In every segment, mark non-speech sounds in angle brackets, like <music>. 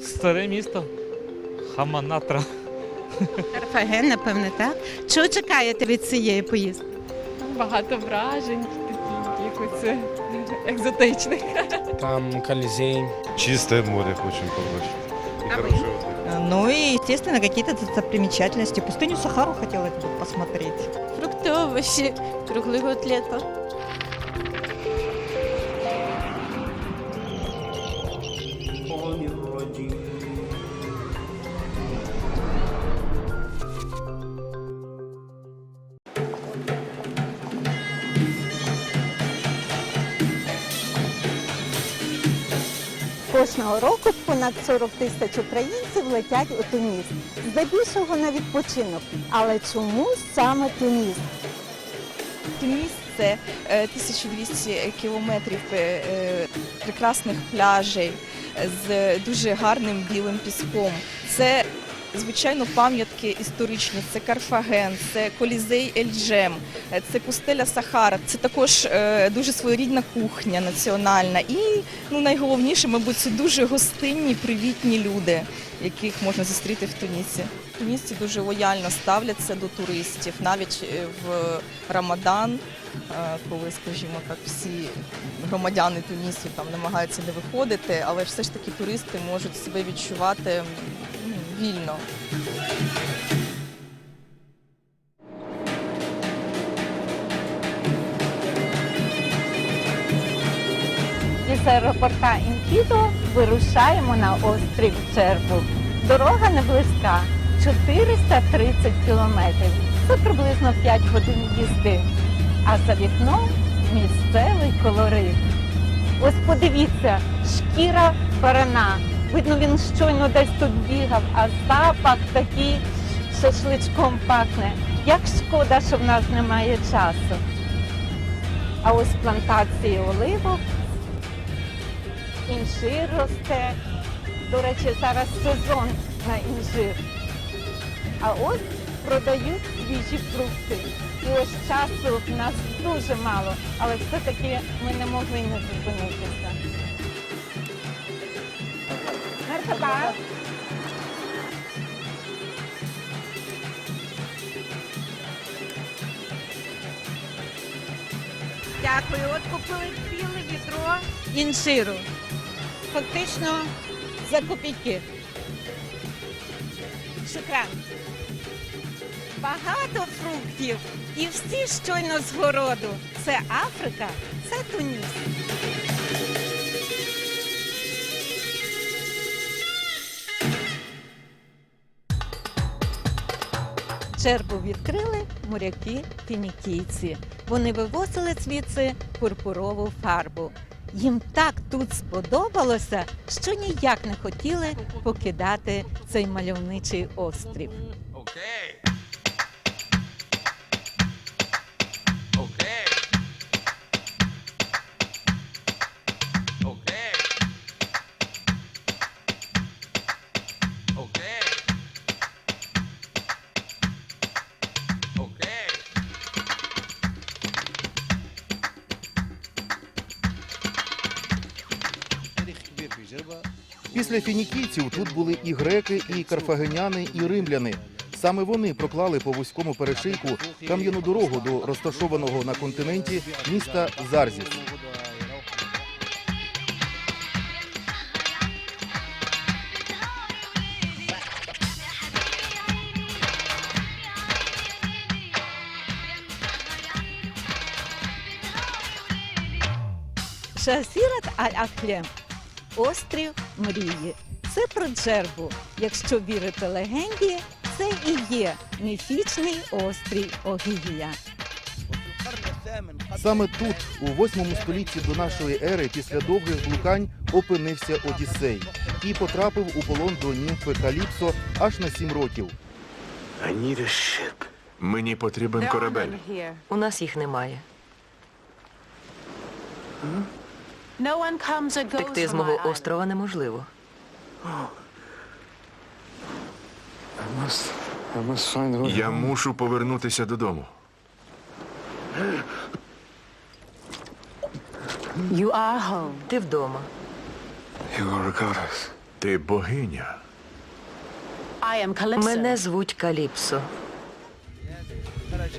Старе місто. Хаманатра. Карфаген, напевне, так? Чого чекаєте від цієї поїздки? Багато вражень, таких якихось е, екзотичних. Там Колизей. Чистое море хочем побачити. И А вы? хороший отдых. Ну и, естественно, какие-то достопримечательности. Пустыню Сахару хотелось бы посмотреть. Фрукти, овочі, круглий год літо. Кожного року понад 40 тисяч українців летять у Туніс, здебільшого на відпочинок. Але чому саме Туніс? Туніс це е, 1200 кілометрів е, е, прекрасних пляжей з дуже гарним білим піском. Це звичайно пам'ятки історичні. Це Карфаген, це Колізей Ельджем, це пустеля Сахара. Це також е, дуже своєрідна кухня національна. І ну найголовніше, мабуть, це дуже гостинні, привітні люди, яких можна зустріти в Тунісі. Тунісці дуже лояльно ставляться до туристів, навіть е, в Рамадан, е, коли, скажімо так, всі громадяни Тунісу там намагаються не виходити, але все ж таки туристи можуть себе відчувати вільно. Із аеропорта Інкідо вирушаємо на острів Чербу. Дорога не близька 430 кілометрів. Це приблизно 5 годин їзди. А за вікном місцевий колорит. Ось подивіться, шкіра барана. Видно, він щойно десь тут бігав, а запах такий шашличком пахне. Як шкода, що в нас немає часу. А ось плантації оливок інжир росте. До речі, зараз сезон на інжир. А ось продають свіжі фрукти. І ось часу в нас дуже мало, але все-таки ми не могли не зупинитися. Мерхаба. Дякую. От купили ціле відро інжиру. Фактично за копійки. Шукран. Багато фруктів і всі щойно з городу. Це Африка, це Туніс. Чербу відкрили моряки фінікійці. Вони вивозили звідси пурпурову фарбу. Їм так тут сподобалося, що ніяк не хотіли покидати цей мальовничий острів. Окей. Після фінікійців тут були і греки, і карфагеняни, і римляни. Саме вони проклали по вузькому перешийку кам'яну дорогу до розташованого на континенті міста Зарзіс. Жазірат Аль-Ахлем острів мрії. Це про джербу. Якщо вірити легенді, це і є міфічний острів Огігія. Саме тут, у 8 столітті до нашої ери, після довгих блукань опинився Одіссей і потрапив у полон до німфи Каліпсо аж на сім років. Мені потрібен корабель. У нас їх немає. Втекти з мого острова неможливо. Я мушу повернутися додому. Ти вдома. Ти богиня. Мене звуть Каліпсо.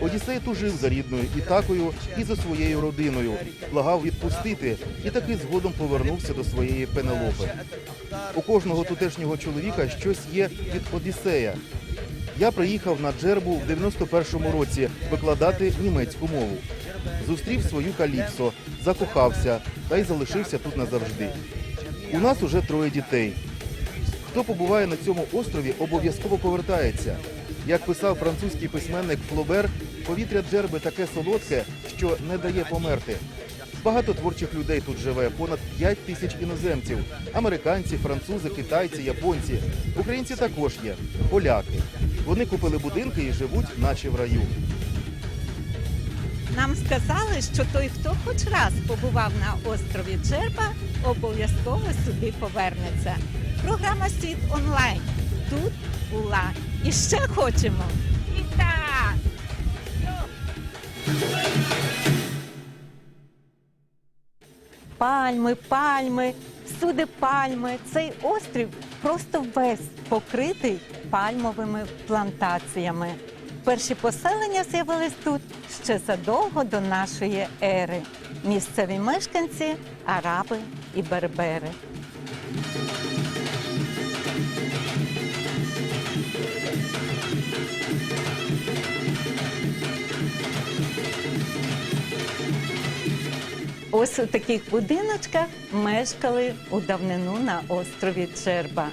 Одіссей тужив за рідною Ітакою і за своєю родиною, благав відпустити і таки згодом повернувся до своєї Пенелопи. У кожного тутешнього чоловіка щось є від Одіссея. Я приїхав на Джербу в 91-му році викладати німецьку мову. Зустрів свою Каліпсо, закохався та й залишився тут назавжди. У нас уже троє дітей. Хто побуває на цьому острові, обов'язково повертається. Як писав французький письменник Флобер, повітря Джерби таке солодке, що не дає померти. Багато творчих людей тут живе, понад 5 тисяч іноземців: американці, французи, китайці, японці. Українці також є, поляки. Вони купили будинки і живуть, наче в раю. Нам сказали, що той, хто хоч раз побував на острові Джерба, обов'язково сюди повернеться. Програма Світ онлайн. Тут була. І ще хочемо. І так! Пальми, пальми, всюди пальми. Цей острів просто весь покритий пальмовими плантаціями. Перші поселення з'явились тут ще задовго до нашої ери. Місцеві мешканці араби і бербери. Ось у таких будиночках мешкали у давнину на острові Джерба.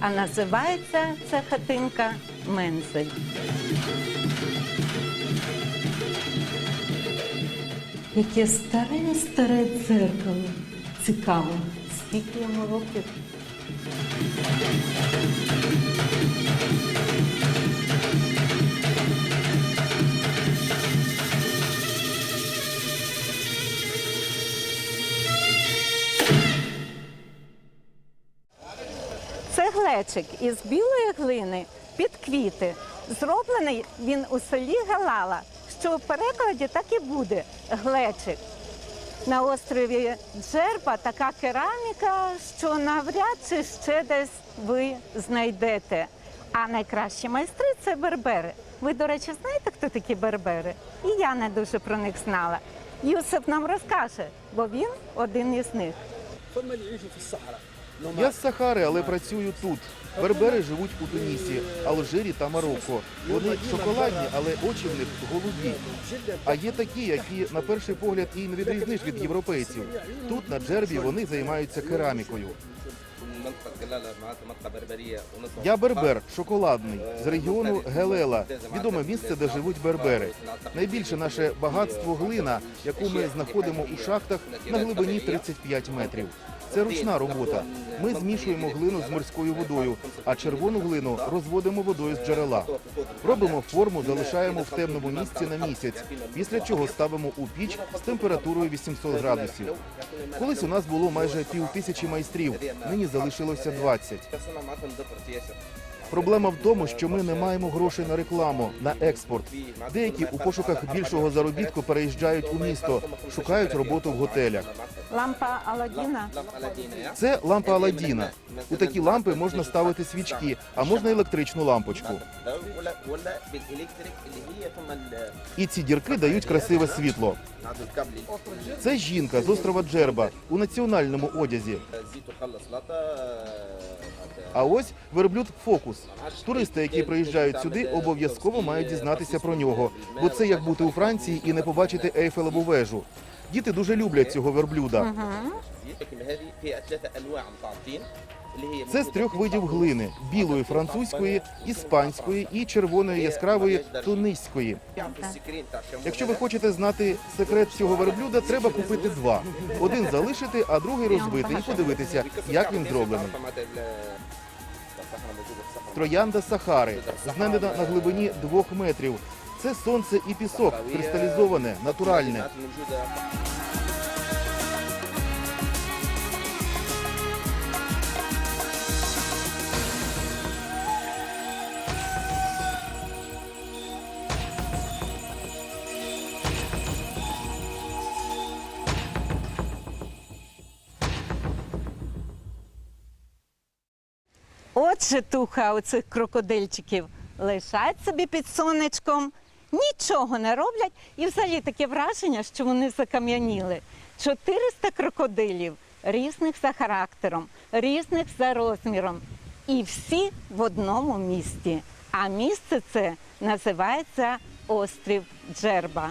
А називається ця хатинка Мензель. Яке старе старе дзеркало. Цікаво, скільки йому років. Це із білої глини під квіти. Зроблений він у селі Галала, що в перекладі так і буде глечик. На острові Джерба така кераміка, що навряд чи ще десь ви знайдете. А найкращі майстри це бербери. Ви, до речі, знаєте, хто такі бербери? І я не дуже про них знала. Юсип нам розкаже, бо він один із них. Я з Сахари, але працюю тут. Бербери живуть у Тунісі, Алжирі та Марокко. Вони шоколадні, але очі в них голубі. А є такі, які на перший погляд і не відрізниш від європейців. Тут на Джербі вони займаються керамікою. Я бербер, шоколадний, з регіону Гелела, відоме місце, де живуть бербери. Найбільше наше багатство глина, яку ми знаходимо у шахтах на глибині 35 метрів. Це ручна робота. Ми змішуємо глину з морською водою, а червону глину розводимо водою з джерела. Робимо форму, залишаємо в темному місці на місяць, після чого ставимо у піч з температурою 800 градусів. Колись у нас було майже пів тисячі майстрів, нині залишилося 20. Проблема в тому, що ми не маємо грошей на рекламу, на експорт. Деякі у пошуках більшого заробітку переїжджають у місто, шукають роботу в готелях. Лампа Аладдіна. Це лампа Аладдіна. У такі лампи можна ставити свічки, а можна електричну лампочку. І ці дірки дають красиве світло. Це жінка з острова Джерба у національному одязі. А ось верблюд Фокус. Туристи, які приїжджають сюди, обов'язково мають дізнатися про нього, бо це як бути у Франції і не побачити Ейфелеву вежу. Діти дуже люблять цього верблюда. Це з трьох видів глини: білої французької, іспанської і червоної яскравої туниської. Якщо ви хочете знати секрет цього верблюда, треба купити два: один залишити, а другий розбити і подивитися, як він зроблений. Троянда Сахари, знайдена на глибині двох метрів. Це сонце і пісок, кристалізоване, натуральне. От туха оцих крокодильчиків лежать собі під сонечком, нічого не роблять, і взагалі таке враження, що вони закам'яніли. 400 крокодилів різних за характером, різних за розміром, і всі в одному місті. А місце це називається острів Джерба.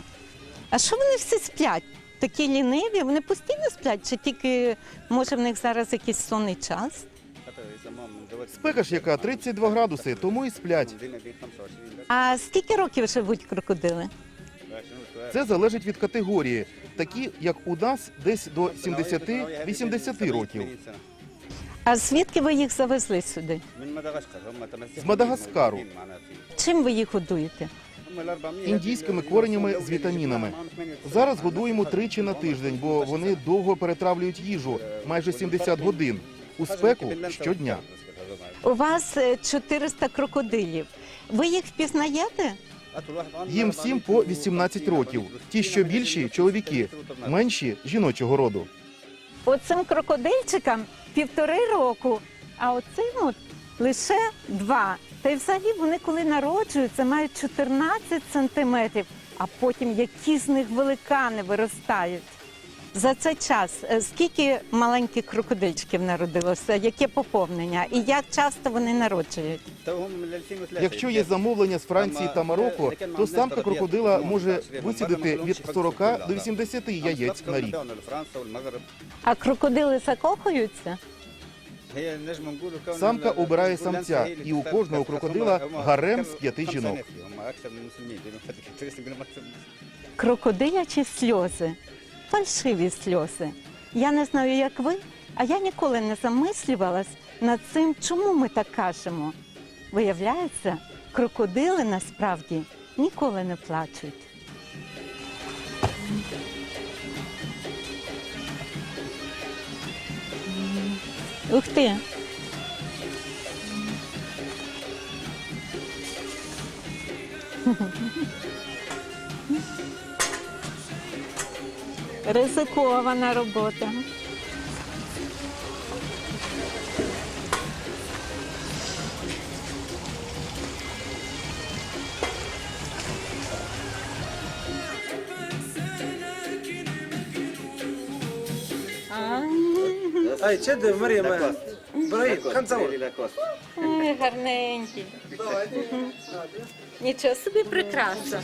А що вони всі сплять? Такі ліниві, вони постійно сплять, чи тільки може в них зараз якийсь сонний час? Спека ж яка 32 градуси, тому і сплять. А скільки років живуть крокодили? Це залежить від категорії. Такі, як у нас, десь до 70-80 років. А звідки ви їх завезли сюди? З Мадагаскару. Чим ви їх годуєте? Індійськими коренями з вітамінами. Зараз годуємо тричі на тиждень, бо вони довго перетравлюють їжу, майже 70 годин. У спеку щодня. У вас е, 400 крокодилів. Ви їх впізнаєте? Їм всім по 18 років. Ті, що більші чоловіки, менші жіночого роду. Оцим крокодильчикам півтори року, а оцим от лише два. Та й взагалі вони, коли народжуються, мають 14 сантиметрів, а потім які з них великани виростають. За цей час е, скільки маленьких крокодильчиків народилося, яке поповнення і як часто вони народжують? Якщо є замовлення з Франції та Марокко, то самка крокодила може висідити від 40 до 80 яєць на рік. А крокодили закохуються? Самка обирає самця, і у кожного крокодила гарем з п'яти жінок. Крокодилячі сльози, фальшиві сльози. Я не знаю, як ви, а я ніколи не замислювалась над цим, чому ми так кажемо. Виявляється, крокодили насправді ніколи не плачуть. Ух ти! <laughs> Ризикована робота. Ay, çede Meryem. Burayı kan savur. Ой, гарненький. Нічого собі прекрасно.